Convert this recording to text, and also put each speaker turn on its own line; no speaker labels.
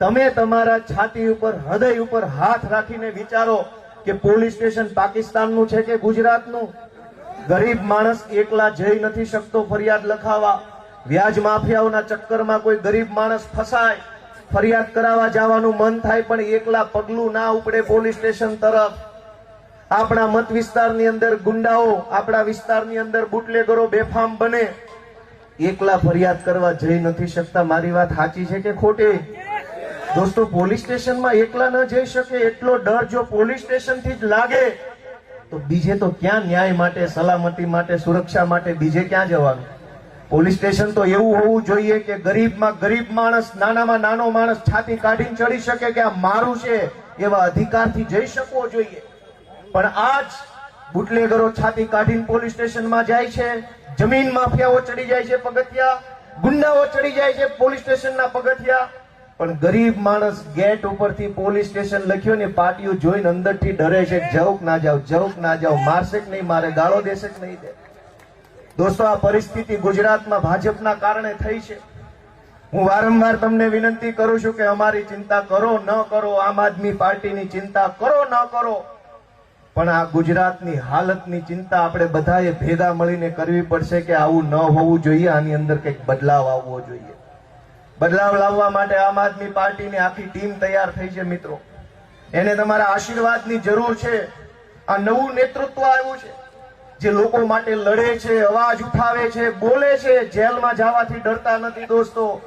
તમે તમારા છાતી ઉપર, હૃદય ઉપર હાથ રાખીને વિચારો કે પોલીસ સ્ટેશન પાકિસ્તાનનું છે કે ગુજરાતનું? ગરીબ માણસ એકલા જઈ નથી શકતો ફરિયાદ લખાવા. વ્યાજ માફિયાઓના ચક્કરમાં કોઈ ગરીબ માણસ ફસાય. ફરિયાદ કરાવવા જવાનું મન થાય પણ એકલા પગલું ના ઉપડે પોલીસ સ્ટેશન તરફ. આપણા મત વિસ્તારની અંદર ગુંડાઓ, આપણા વિસ્તારની અંદર બુટલેગરો બેફામ બને. એકલા ફરિયાદ કરવા જઈ નથી શકતા. મારી વાત સાચી છે કે ખોટી? દોસ્તો, પોલીસ સ્ટેશનમાં એકલા ન જઈ શકે, એટલો ડર જો પોલીસ સ્ટેશનથી જ લાગે, તો બીજે તો ક્યાં ન્યાય માટે, સલામતી માટે, સુરક્ષા માટે બીજે ક્યાં જવાનું? પોલીસ સ્ટેશન તો એવું હોવું જોઈએ કે ગરીબમાં ગરીબ માણસ, નાનામાં નાનો માણસ છાતી કાઢીને ચડી શકે કે આ મારું છે, એવા અધિકારથી જઈ શકવો જોઈએ. પણ આજ બુટલેગરો છાતી કાઢીને પોલીસ સ્ટેશનમાં જાય છે, જમીન માફિયાઓ ચડી જાય છે પગથિયા, ગુંડાઓ ચડી જાય છે પોલીસ સ્ટેશનના પગથિયા પણ ગરીબ માણસ ગેટ ઉપરથી પોલીસ સ્ટેશન લખ્યું ને પાટીઓ જોઈને અંદરથી ડરે છે, જવું ના જાવ જવું ના જાવ મારશે કે નહીં, મારે ગાળો દેશે કે નહીં દે દોસ્તો, આ પરિસ્થિતિ ગુજરાતમાં ભાજપના કારણે થઈ છે. હું વારંવાર તમને વિનંતી કરું છું કે અમારી ચિંતા કરો, ન કરો, આમ આદમી પાર્ટીની ચિંતા કરો, ન કરો. પણ આ ગુજરાતની હાલતની ચિંતા આપણે બધાએ ભેગા મળીને કરવી પડશે કે આવું ન હોવું જોઈએ, આની અંદર કંઈક બદલાવ આવવો જોઈએ. બદલાવ લાવવા માટે આમ આદમી પાર્ટીની આખી ટીમ તૈયાર થઈ છે મિત્રો. એને તમારા આશીર્વાદની જરૂર છે. આ નવું નેતૃત્વ આવ્યું છે. જે લોકો માટે લડે છે, અવાજ ઉઠાવે છે, બોલે છે, જેલમાં જવાથી ડરતા નથી દોસ્તો.